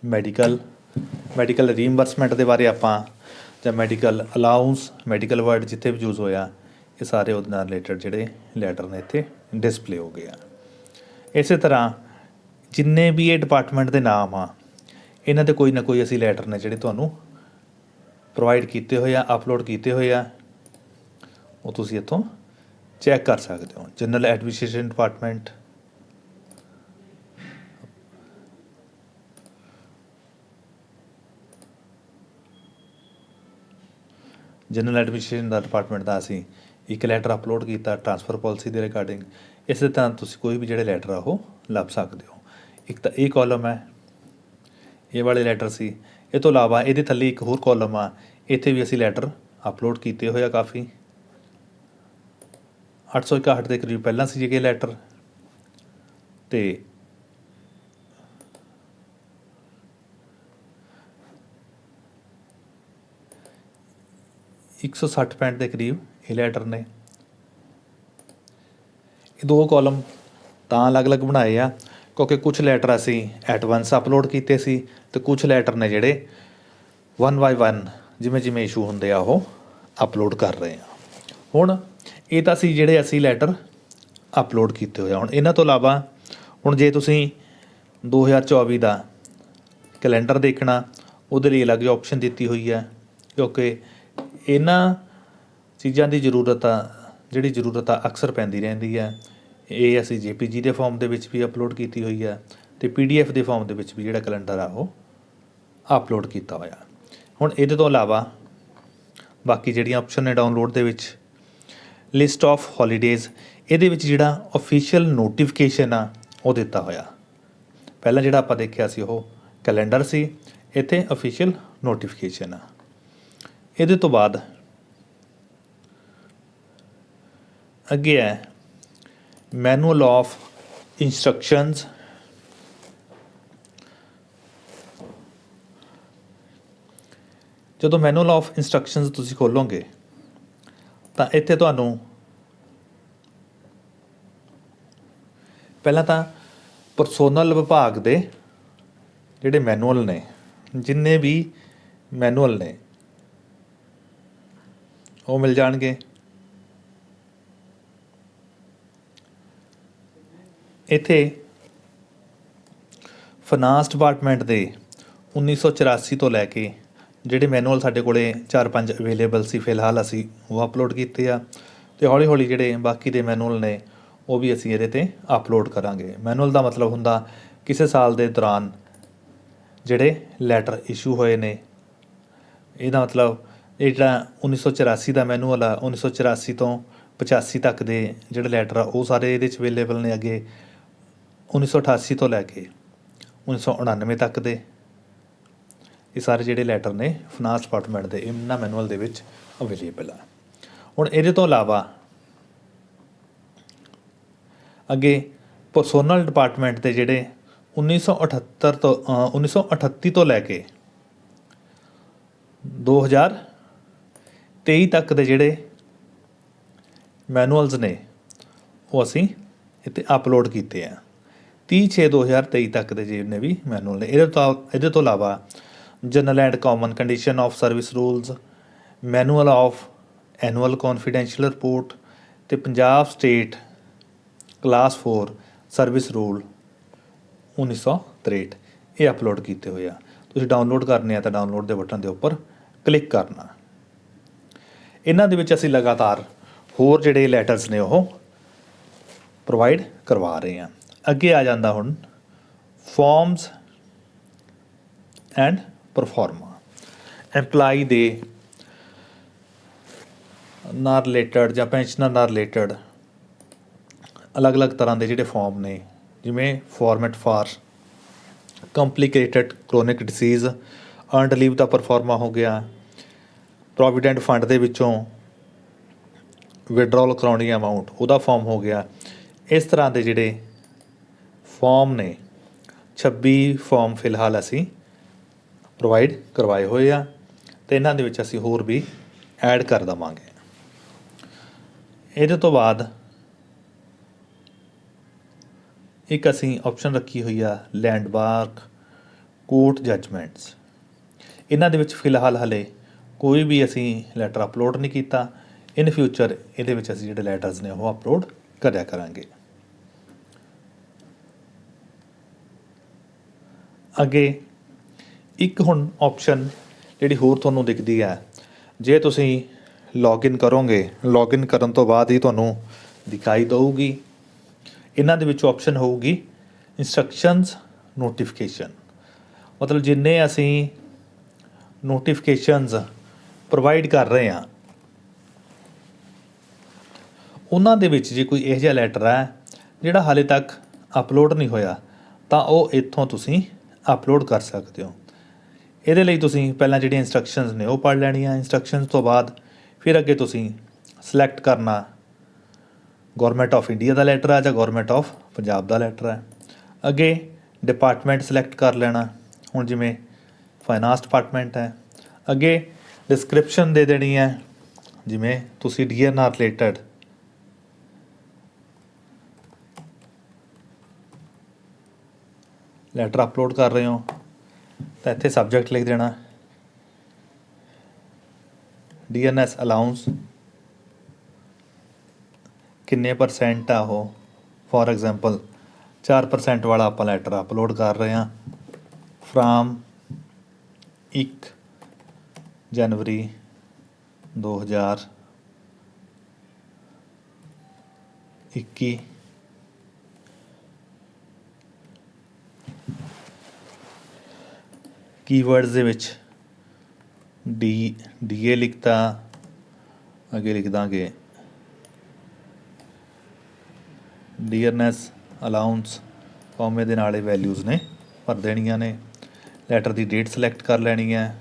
ਮੈਡੀਕਲ ਮੈਡੀਕਲ ਰੀਇੰਬਰਸਮੈਂਟ ਦੇ ਬਾਰੇ ਆਪਾਂ ਜਾਂ ਮੈਡੀਕਲ ਅਲਾਉਂਸ ਮੈਡੀਕਲ ਵਰਡ ਜਿੱਥੇ ਵੀ ਯੂਜ਼ ਹੋਇਆ, ਇਹ ਸਾਰੇ ਉਹਦੇ ਨਾਲ ਰਿਲੇਟਡ ਜਿਹੜੇ ਲੈਟਰ ਨੇ ਇੱਥੇ ਡਿਸਪਲੇ ਹੋ ਗਏ ਆ। ਇਸੇ ਤਰ੍ਹਾਂ ਜਿੰਨੇ ਵੀ ਇਹ ਡਿਪਾਰਟਮੈਂਟ ਦੇ ਨਾਮ ਆ, ਇਹਨਾਂ ਦੇ ਕੋਈ ਨਾ ਕੋਈ ਅਸੀਂ ਲੈਟਰ ਨੇ ਜਿਹੜੇ ਤੁਹਾਨੂੰ ਪ੍ਰੋਵਾਈਡ ਕੀਤੇ ਹੋਏ ਆ ਅਪਲੋਡ ਕੀਤੇ ਹੋਏ ਆ, ਉਹ ਤੁਸੀਂ ਇੱਥੋਂ ਚੈੱਕ ਕਰ ਸਕਦੇ ਹੋ। General administration department general administration ਦਾ ਡਿਪਾਰਟਮੈਂਟ ਦਾ ਅਸੀਂ ਇੱਕ ਲੈਟਰ ਅਪਲੋਡ ਕੀਤਾ ਟ੍ਰਾਂਸਫਰ ਪਾਲਿਸੀ ਦੇ ਰਿਗਾਰਡਿੰਗ ਇਸੇ ਤਰ੍ਹਾਂ ਤੁਸੀਂ ਕੋਈ ਵੀ ਜਿਹੜੇ ਲੈਟਰ ਆ ਉਹ ਲੱਭ ਸਕਦੇ ਹੋ। ਇੱਕ ਤਾਂ ਇਹ ਕਾਲਮ ਹੈ। ਇਹ ਵਾਲੇ ਲੈਟਰ ਸੀ। ਇਹ ਤੋਂ ਇਲਾਵਾ ਇਹਦੇ ਥੱਲੇ ਇੱਕ ਹੋਰ ਕਾਲਮ ਆ। ਇੱਥੇ ਵੀ ਅਸੀਂ ਲੈਟਰ ਅਪਲੋਡ ਕੀਤੇ ਹੋਏ ਆ ਕਾਫੀ। 861 ਦੇ ਕਰੀਬ ਪਹਿਲਾਂ ਸੀ ਇਹ ਲੈਟਰ ਤੇ ਇੱਕ ਸੌ ਸੱਠ ਪੈਂਟ ਦੇ ਕਰੀਬ ਇਹ ਲੈਟਰ ਨੇ। ਇਹ ਦੋ ਕਾਲਮ ਤਾਂ ਅਲੱਗ-ਅਲੱਗ ਬਣਾਏ ਆ, ਕਿਉਂਕਿ ਕੁਝ ਲੈਟਰ ਅਸੀਂ ਐਟ ਵੰਸ ਅਪਲੋਡ ਕੀਤੇ ਸੀ ਤੇ ਕੁਝ ਲੈਟਰ ਨੇ ਜਿਹੜੇ ਵਨ ਬਾਈ ਵਨ ਜਿਵੇਂ ਜਿਵੇਂ ਇਸ਼ੂ ਹੁੰਦੇ ਆ, ਉਹ ਅਪਲੋਡ ਕਰ ਰਹੇ ਆ। ਹੁਣ ਇਹ ਤਾਂ ਸੀ ਜਿਹੜੇ ਅਸੀਂ ਲੈਟਰ ਅਪਲੋਡ ਕੀਤੇ ਹੋਏ ਆ। ਹੁਣ ਇਹਨਾਂ ਤੋਂ ਇਲਾਵਾ ਹੁਣ ਜੇ ਤੁਸੀਂ 2024 ਦਾ ਕੈਲੰਡਰ ਦੇਖਣਾ, ਉਹਦੇ ਲਈ ਅਲੱਗ ਆਪਸ਼ਨ ਦਿੱਤੀ ਹੋਈ ਹੈ, ਕਿਉਂਕਿ ਇਹਨਾਂ ਚੀਜ਼ਾਂ ਦੀ ਜ਼ਰੂਰਤ ਆ, ਜਿਹੜੀ ਜ਼ਰੂਰਤ ਆ ਅਕਸਰ ਪੈਂਦੀ ਰਹਿੰਦੀ ਹੈ। ਇਹ ਅਸੀਂ ਜੇਪੀਜੀ ਦੇ ਫਾਰਮ ਦੇ ਵਿੱਚ ਵੀ ਅਪਲੋਡ ਕੀਤੀ ਹੋਈ ਹੈ ਤੇ ਪੀਡੀਐਫ ਦੇ ਫਾਰਮ ਦੇ ਵਿੱਚ ਵੀ ਜਿਹੜਾ ਕੈਲੰਡਰ ਆ, ਉਹ ਅਪਲੋਡ ਕੀਤਾ ਹੋਇਆ। ਹੁਣ ਇਹਦੇ ਤੋਂ ਇਲਾਵਾ ਬਾਕੀ ਜਿਹੜੀਆਂ ਆਪਸ਼ਨ ਨੇ ਡਾਊਨਲੋਡ ਦੇ ਵਿੱਚ ਲਿਸਟ ਆਫ ਹੌਲੀਡੇਜ਼ ਇਹਦੇ ਵਿੱਚ ਜਿਹੜਾ ਅਫੀਸ਼ੀਅਲ ਨੋਟੀਫਿਕੇਸ਼ਨ ਆ, ਉਹ ਦਿੱਤਾ ਹੋਇਆ। ਪਹਿਲਾਂ ਜਿਹੜਾ ਆਪਾਂ ਦੇਖਿਆ ਸੀ ਉਹ ਕੈਲੰਡਰ ਸੀ, ਇੱਥੇ ਅਫੀਸ਼ੀਅਲ ਨੋਟੀਫਿਕੇਸ਼ਨ ਆ। ਇਹਦੇ ਤੋਂ ਬਾਅਦ ਅੱਗੇ ਹੈ ਮੈਨੂਅਲ ਆਫ ਇਨਸਟਰਕਸ਼ਨਸ ਜਦੋਂ ਮੈਨੂਅਲ ਆਫ ਇਨਸਟਰਕਸ਼ਨਸ ਤੁਸੀਂ ਖੋਲੋਗੇ ਤਾਂ ਇੱਥੇ ਤੁਹਾਨੂੰ ਪਹਿਲਾਂ ਤਾਂ ਪਰਸੋਨਲ ਵਿਭਾਗ ਦੇ ਜਿਹੜੇ ਮੈਨੂਅਲ ਨੇ, ਜਿੰਨੇ ਵੀ ਮੈਨੂਅਲ ਨੇ, ਉਹ ਮਿਲ ਜਾਣਗੇ। ਇੱਥੇ ਫਾਈਨਾਂਸ ਡਿਪਾਰਟਮੈਂਟ ਦੇ 1984 ਤੋਂ ਲੈ ਕੇ ਜਿਹੜੇ ਮੈਨੂਅਲ ਸਾਡੇ ਕੋਲੇ 4-5 ਅਵੇਲੇਬਲ ਸੀ, ਫਿਲਹਾਲ ਅਸੀਂ ਉਹ ਅਪਲੋਡ ਕੀਤੇ ਆ। ਤੇ ਹੌਲੀ-ਹੌਲੀ ਜਿਹੜੇ ਬਾਕੀ ਦੇ ਮੈਨੂਅਲ ਨੇ, ਉਹ ਵੀ ਅਸੀਂ ਇਹਦੇ ਤੇ ਅਪਲੋਡ ਕਰਾਂਗੇ। ਮੈਨੂਅਲ ਦਾ ਮਤਲਬ ਹੁੰਦਾ ਕਿਸੇ ਸਾਲ ਦੇ ਦੌਰਾਨ ਜਿਹੜੇ ਲੈਟਰ ਇਸ਼ੂ ਹੋਏ ਨੇ। ਇਹਦਾ ਮਤਲਬ ਇਹ ਜਿਹੜਾ 1984 ਦਾ ਮੈਨੂਅਲ ਆ 1984 ਤੋਂ 85 ਤੱਕ ਦੇ ਜਿਹੜੇ ਲੈਟਰ ਆ, ਉਹ ਸਾਰੇ ਇਹਦੇ ਚ ਅਵੇਲੇਬਲ ਨੇ ਅੱਗੇ। 1988 ਤੋਂ ਲੈ ਕੇ 1999 ਤੱਕ ਦੇ। ਇਹ ਸਾਰੇ ਜਿਹੜੇ ਲੈਟਰ ਨੇ ਫਾਈਨਾਂਸ ਡਿਪਾਰਟਮੈਂਟ ਦੇ ਇਹਨਾਂ ਮੈਨੂਅਲ ਦੇ ਵਿੱਚ ਅਵੇਲੇਬਲ ਆ। ਹੁਣ ਇਹਦੇ ਤੋਂ ਇਲਾਵਾ ਅੱਗੇ ਪਰਸੋਨਲ ਡਿਪਾਰਟਮੈਂਟ ਦੇ ਜਿਹੜੇ 1978 ਤੋਂ ਅ, 1938 ਤੋਂ ਲੈ ਕੇ 2023 ਤੱਕ ਦੇ ਜਿਹੜੇ ਮੈਨੂਅਲਸ ਨੇ ਉਹ ਅਸੀਂ ਇੱਥੇ ਅਪਲੋਡ ਕੀਤੇ ਆ। 30/6/2023 ਤੱਕ ਦੇ ਜਿੰਨੇ ਵੀ ਮੈਨੂਅਲ ਨੇ ਇਹਦੇ ਤੋਂ ਇਹਦੇ ਤੋਂ ਇਲਾਵਾ general and common condition of service rules manual of annual confidential report ਤੇ Punjab state class 4 service rule 1963 ਇਹ ਅਪਲੋਡ ਕੀਤੇ ਹੋਏ ਆ। ਤੁਸੀਂ ਡਾਊਨਲੋਡ ਕਰਨੇ ਆ ਤਾਂ ਡਾਊਨਲੋਡ ਦੇ ਬਟਨ ਦੇ ਉੱਪਰ ਕਲਿੱਕ ਕਰਨਾ। ਇਹਨਾਂ ਦੇ ਵਿੱਚ ਅਸੀਂ ਲਗਾਤਾਰ ਹੋਰ ਜਿਹੜੇ ਲੈਟਰਸ ਨੇ ਉਹ ਪ੍ਰੋਵਾਈਡ ਕਰਵਾ ਰਹੇ ਹਾਂ ਅੱਗੇ ਆ ਜਾਂਦਾ ਹੁਣ ਫਾਰਮਸ ਐਂਡ ਪਰਫਾਰਮਾ EMPLOYE ਦੇ ਨਾਲ ਰਿਲੇਟਡ ਜਾਂ ਪੈਨਸ਼ਨਰ ਨਾਲ ਰਿਲੇਟਡ ਅਲੱਗ-ਅਲੱਗ ਤਰ੍ਹਾਂ ਦੇ ਜਿਹੜੇ ਫਾਰਮ ਨੇ, ਜਿਵੇਂ format for complicated chronic disease earned leave the proforma ਹੋ ਗਿਆ ਪ੍ਰੋਵੀਡੈਂਟ ਫੰਡ ਦੇ ਵਿੱਚੋਂ ਵਿਡਰਾਲ ਕਰਾਉਣੀ ਅਮਾਉਂਟ ਉਹਦਾ ਫਾਰਮ ਹੋ ਗਿਆ। ਇਸ ਤਰ੍ਹਾਂ ਦੇ ਜਿਹੜੇ ਫਾਰਮ ਨੇ 26 ਫਾਰਮ ਫਿਲਹਾਲ ਅਸੀਂ ਪ੍ਰੋਵਾਈਡ ਕਰਵਾਏ ਹੋਏ ਆ ਤੇ ਇਹਨਾਂ ਦੇ ਵਿੱਚ ਅਸੀਂ ਹੋਰ ਵੀ ਐਡ ਕਰ ਦਵਾਂਗੇ। ਇਹਦੇ ਤੋਂ ਬਾਅਦ ਇੱਕ ਅਸੀਂ ਆਪਸ਼ਨ ਰੱਖੀ ਹੋਈ ਆ ਲੈਂਡਮਾਰਕ ਕੋਰਟ ਜੱਜਮੈਂਟਸ ਇਹਨਾਂ ਦੇ ਵਿੱਚ ਫਿਲਹਾਲ ਹਲੇ ਕੋਈ ਵੀ ਅਸੀਂ ਲੈਟਰ ਅਪਲੋਡ ਨਹੀਂ ਕੀਤਾ। ਇਨ ਫਿਊਚਰ ਇਹਦੇ ਵਿੱਚ ਅਸੀਂ ਜਿਹੜੇ ਲੈਟਰਸ ਨੇ ਉਹ ਅਪਲੋਡ ਕਰਿਆ ਕਰਾਂਗੇ। ਅੱਗੇ ਇੱਕ ਹੁਣ ਆਪਸ਼ਨ ਜਿਹੜੀ ਹੋਰ ਤੁਹਾਨੂੰ ਦਿਖਦੀ ਹੈ। ਜੇ ਤੁਸੀਂ ਲੌਗਇਨ ਕਰੋਗੇ ਲੌਗਇਨ ਕਰਨ ਤੋਂ ਬਾਅਦ ਹੀ ਤੁਹਾਨੂੰ ਦਿਖਾਈ ਦਊਗੀ। ਇਹਨਾਂ ਦੇ ਵਿੱਚ ਆਪਸ਼ਨ ਹੋਊਗੀ ਇਨਸਟਰਕਸ਼ਨਸ ਨੋਟੀਫਿਕੇਸ਼ਨ ਮਤਲਬ ਜਿੰਨੇ ਅਸੀਂ ਨੋਟੀਫਿਕੇਸ਼ਨਸ ਪ੍ਰੋਵਾਈਡ ਕਰ ਰਹੇ ਹਾਂ, ਉਹਨਾਂ ਦੇ ਵਿੱਚ ਜੇ ਕੋਈ ਇਹੋ ਜਿਹਾ ਲੈਟਰ ਹੈ, ਜਿਹੜਾ ਹਾਲੇ ਤੱਕ ਅਪਲੋਡ ਨਹੀਂ ਹੋਇਆ, ਤਾਂ ਉਹ ਇੱਥੋਂ ਤੁਸੀਂ ਅਪਲੋਡ ਕਰ ਸਕਦੇ ਹੋ। ਇਹਦੇ ਲਈ ਤੁਸੀਂ ਪਹਿਲਾਂ ਜਿਹੜੀਆਂ ਇਨਸਟਰਕਸ਼ਨਸ ਨੇ ਉਹ ਪੜ੍ਹ ਲੈਣੀਆਂ। ਇਨਸਟਰਕਸ਼ਨਸ ਤੋਂ ਬਾਅਦ ਫਿਰ ਅੱਗੇ ਤੁਸੀਂ ਸਿਲੈਕਟ ਕਰਨਾ। ਗਵਰਨਮੈਂਟ ਆਫ ਇੰਡੀਆ ਦਾ ਲੈਟਰ ਆ ਜਾਂ ਗਵਰਨਮੈਂਟ ਆਫ ਪੰਜਾਬ ਦਾ ਲੈਟਰ ਹੈ ਅੱਗੇ ਡਿਪਾਰਟਮੈਂਟ ਸਿਲੈਕਟ ਕਰ ਲੈਣਾ। ਹੁਣ ਜਿਵੇਂ ਫਾਈਨਾਂਸ ਡਿਪਾਰਟਮੈਂਟ ਹੈ। ਅੱਗੇ ਡਿਸਕ੍ਰਿਪਸ਼ਨ ਦੇ ਦੇਣੀ ਹੈ। ਜਿਵੇਂ ਤੁਸੀਂ ਡੀਆਰ ਨਾਲ ਰਿਲੇਟਡ ਲੈਟਰ ਅਪਲੋਡ ਕਰ ਰਹੇ ਹੋ। ਤਾਂ ਇੱਥੇ ਸਬਜੈਕਟ ਲਿਖ ਦੇਣਾ। ਡੀਐਨਐਸ ਅਲਾਉਂਸ ਕਿੰਨੇ ਪਰਸੈਂਟ ਆ ਉਹ? ਫੋਰ ਐਗਜ਼ਾਮਪਲ 4% ਵਾਲਾ ਆਪਾਂ ਲੈਟਰ ਅਪਲੋਡ ਕਰ ਰਹੇ ਹਾਂ। ਫ্রম 1 ਜਨਵਰੀ 2021 ਕੀਵਰਡਸ ਦੇ ਵਿੱਚ ਡੀ ਡੀਏ ਲਿਖਤਾ, ਅੱਗੇ ਲਿਖ ਦਾਂਗੇ ਡੀਅਰਨੈਸ ਅਲਾਉਂਸ ਕੌਮੇ ਦੇ ਨਾਲ ਇਹ ਵੈਲਿਊਜ਼ ਨੇ, ਭਰ ਦੇਣੀਆਂ ਨੇ ਲੈਟਰ ਦੀ ਡੇਟ ਸਿਲੈਕਟ ਕਰ ਲੈਣੀ ਹੈ,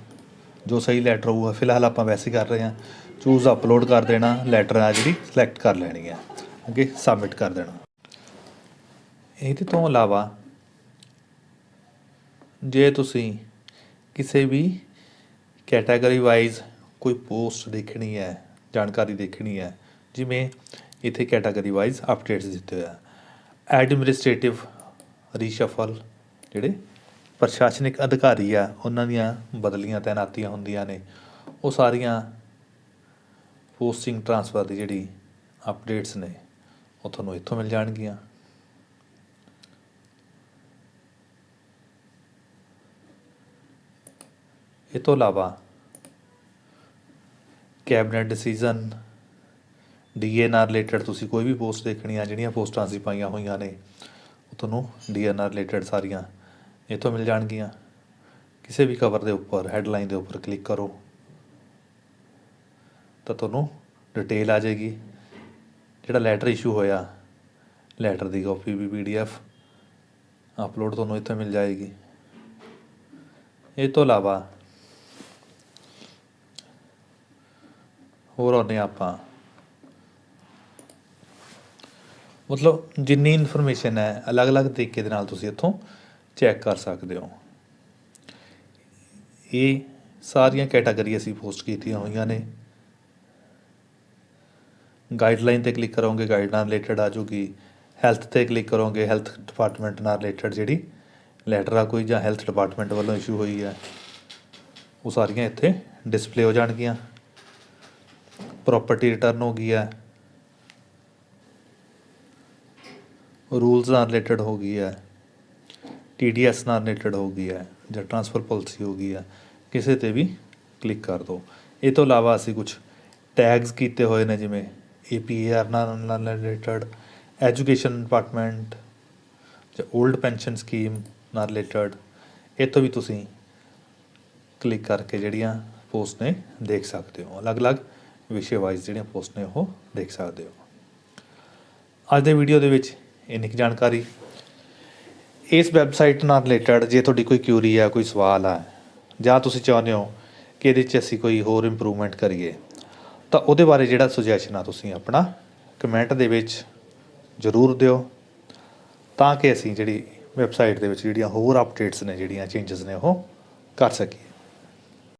ਜੋ ਸਹੀ ਲੈਟਰ ਹੋਊਗਾ, ਫਿਲਹਾਲ ਆਪਾਂ ਵੈਸੇ ਕਰ ਰਹੇ ਹਾਂ ਚੂਜ਼ ਅਪਲੋਡ ਕਰ ਦੇਣਾ ਲੈਟਰ ਆ ਜਿਹੜੀ ਸਿਲੈਕਟ ਕਰ ਲੈਣੀ ਹੈ, ਅੱਗੇ ਸਬਮਿਟ ਕਰ ਦੇਣਾ। ਇਹਦੇ ਤੋਂ ਇਲਾਵਾ ਜੇ ਤੁਸੀਂ ਕਿਸੇ ਵੀ ਕੈਟਾਗਰੀ ਵਾਈਜ਼ ਕੋਈ ਪੋਸਟ ਦੇਖਣੀ ਹੈ, ਜਾਣਕਾਰੀ ਦੇਖਣੀ ਹੈ, ਜਿਵੇਂ ਇੱਥੇ ਕੈਟਾਗਰੀ ਵਾਈਜ਼ ਅਪਡੇਟਸ ਦਿੱਤੇ ਹੋਇਆ ਐਡਮਿਨਿਸਟ੍ਰੇਟਿਵ ਰੀਸ਼ਫਲ ਜਿਹੜੇ ਪ੍ਰਸ਼ਾਸਨਿਕ ਅਧਿਕਾਰੀ ਆ, ਉਹਨਾਂ ਦੀਆਂ ਬਦਲੀਆਂ, ਤੈਨਾਤੀਆਂ ਹੁੰਦੀਆਂ ਨੇ, ਉਹ ਸਾਰੀਆਂ ਪੋਸਟਿੰਗ ਟ੍ਰਾਂਸਫਰ ਦੀ ਜਿਹੜੀ ਅਪਡੇਟਸ ਨੇ, ਉਹ ਤੁਹਾਨੂੰ ਇੱਥੋਂ ਮਿਲ ਜਾਣਗੀਆਂ। ਇਹ ਤੋਂ ਇਲਾਵਾ ਕੈਬਨਿਟ ਡਿਸੀਜਨ ਡੀਏ ਨਾਲ ਰਿਲੇਟਡ ਤੁਸੀਂ ਕੋਈ ਵੀ ਪੋਸਟ ਦੇਖਣੀ ਆ ਜਿਹੜੀਆਂ ਪੋਸਟਾਂ ਅਸੀਂ ਪਾਈਆਂ ਹੋਈਆਂ ਨੇ, ਉਹ ਤੁਹਾਨੂੰ ਡੀਏ ਨਾਲ ਰਿਲੇਟਡ ਸਾਰੀਆਂ ਇੱਥੋਂ ਮਿਲ ਜਾਣਗੀਆਂ। ਕਿਸੇ ਵੀ ਕਵਰ ਦੇ ਉੱਪਰ ਹੈਡਲਾਈਨ ਦੇ ਉੱਪਰ ਕਲਿੱਕ ਕਰੋ। ਤਾਂ ਤੁਹਾਨੂੰ ਡਿਟੇਲ ਆ ਜਾਏਗੀ। ਜਿਹੜਾ ਲੈਟਰ ਇਸ਼ੂ ਹੋਇਆ ਲੈਟਰ ਦੀ ਕਾਪੀ ਵੀ ਪੀਡੀਐਫ ਅਪਲੋਡ ਤੁਹਾਨੂੰ ਇੱਥੇ ਮਿਲ ਜਾਏਗੀ। ਇਹ ਤੋਂ ਇਲਾਵਾ ਹੋਰ ਆਉਂਦੇ ਹਾਂ ਆਪਾਂ। ਮਤਲਬ ਜਿੰਨੀ ਇਨਫੋਰਮੇਸ਼ਨ ਹੈ, ਅਲੱਗ-ਅਲੱਗ ਤਰੀਕੇ ਦੇ ਨਾਲ ਤੁਸੀਂ ਇੱਥੋਂ ਚੈੱਕ ਕਰ ਸਕਦੇ ਹੋ। ਇਹ ਸਾਰੀਆਂ ਕੈਟਾਗਰੀ ਅਸੀਂ ਪੋਸਟ ਕੀਤੀਆਂ ਹੋਈਆਂ ਨੇ। ਗਾਈਡਲਾਈਨ ਤੇ ਕਲਿੱਕ ਕਰੋਗੇ ਗਾਈਡ ਨਾਲ ਰਿਲੇਟਡ ਆ ਜਾਊਗੀ। ਹੈਲਥ ਤੇ ਕਲਿੱਕ ਕਰੋਗੇ ਹੈਲਥ ਡਿਪਾਰਟਮੈਂਟ ਨਾਲ ਰਿਲੇਟਡ ਜਿਹੜੀ ਲੈਟਰ ਆ ਕੋਈ ਜਾਂ ਹੈਲਥ ਡਿਪਾਰਟਮੈਂਟ ਵੱਲੋਂ ਇਸ਼ੂ ਹੋਈ ਹੈ ਉਹ ਸਾਰੀਆਂ ਇੱਥੇ ਡਿਸਪਲੇ ਹੋ ਜਾਣਗੀਆਂ। ਪ੍ਰਾਪਰਟੀ ਰਿਟਰਨ ਹੋ ਗਈ ਹੈ। ਰੂਲਸ ਨਾਲ ਰਿਲੇਟਡ ਹੋ ਗਈ ਹੈ। ਟੀਡੀਐਸ ਨਾਲ ਰਿਲੇਟਡ ਹੋ ਗਈ ਹੈ ਜਾਂ ਟ੍ਰਾਂਸਫਰ ਪਾਲਿਸੀ ਹੋ ਗਈ ਹੈ। ਕਿਸੇ ਤੇ ਵੀ ਕਲਿੱਕ ਕਰ ਦਿਓ। ਇਹ ਤੋਂ ਇਲਾਵਾ ਅਸੀਂ ਕੁਝ ਟੈਗਸ ਕੀਤੇ ਹੋਏ ਨੇ ਜਿਵੇਂ ਏਪੀਆਰ ਨਾਲ ਨਾਲ ਰਿਲੇਟਡ ਐਜੂਕੇਸ਼ਨ ਡਿਪਾਰਟਮੈਂਟ ਜਾਂ 올ਡ ਪੈਨਸ਼ਨ ਸਕੀਮ ਨਾਲ ਰਿਲੇਟਡ ਇਹ ਤੋਂ ਵੀ ਤੁਸੀਂ ਕਲਿੱਕ ਕਰਕੇ ਜਿਹੜੀਆਂ ਪੋਸਟ ਨੇ ਦੇਖ ਸਕਦੇ ਹੋ। ਅਲੱਗ-ਅਲੱਗ ਵਿਸ਼ੇ ਵਾਈਜ਼ ਜਿਹੜੀਆਂ ਪੋਸਟ ਨੇ ਉਹ ਦੇਖ ਸਕਦੇ ਹੋ। ਅੱਜ ਦੇ ਵੀਡੀਓ ਦੇ ਵਿੱਚ ਇੰਨੀ ਕੁ ਜਾਣਕਾਰੀ। ਇਸ ਵੈਬਸਾਈਟ ਨਾਲ ਰਿਲੇਟਡ ਜੇ ਤੁਹਾਡੀ ਕੋਈ ਕਿਊਰੀ ਆ, ਕੋਈ ਸਵਾਲ ਆ, ਜਾਂ ਤੁਸੀਂ ਚਾਹੁੰਦੇ ਹੋ ਕਿ ਇਹਦੇ 'ਚ ਅਸੀਂ ਕੋਈ ਹੋਰ ਇੰਪਰੂਵਮੈਂਟ ਕਰੀਏ, ਤਾਂ ਉਹਦੇ ਬਾਰੇ ਜਿਹੜਾ ਸੁਜੈਸ਼ਨ ਆ, ਤੁਸੀਂ ਆਪਣਾ ਕਮੈਂਟ ਦੇ ਵਿੱਚ ਜ਼ਰੂਰ ਦਿਓ, ਤਾਂ ਕਿ ਅਸੀਂ ਜਿਹੜੀ ਵੈਬਸਾਈਟ ਦੇ ਵਿੱਚ ਜਿਹੜੀਆਂ ਹੋਰ ਅਪਡੇਟਸ ਨੇ, ਜਿਹੜੀਆਂ ਚੇਂਜਸ ਨੇ, ਉਹ ਕਰ ਸਕੀਏ।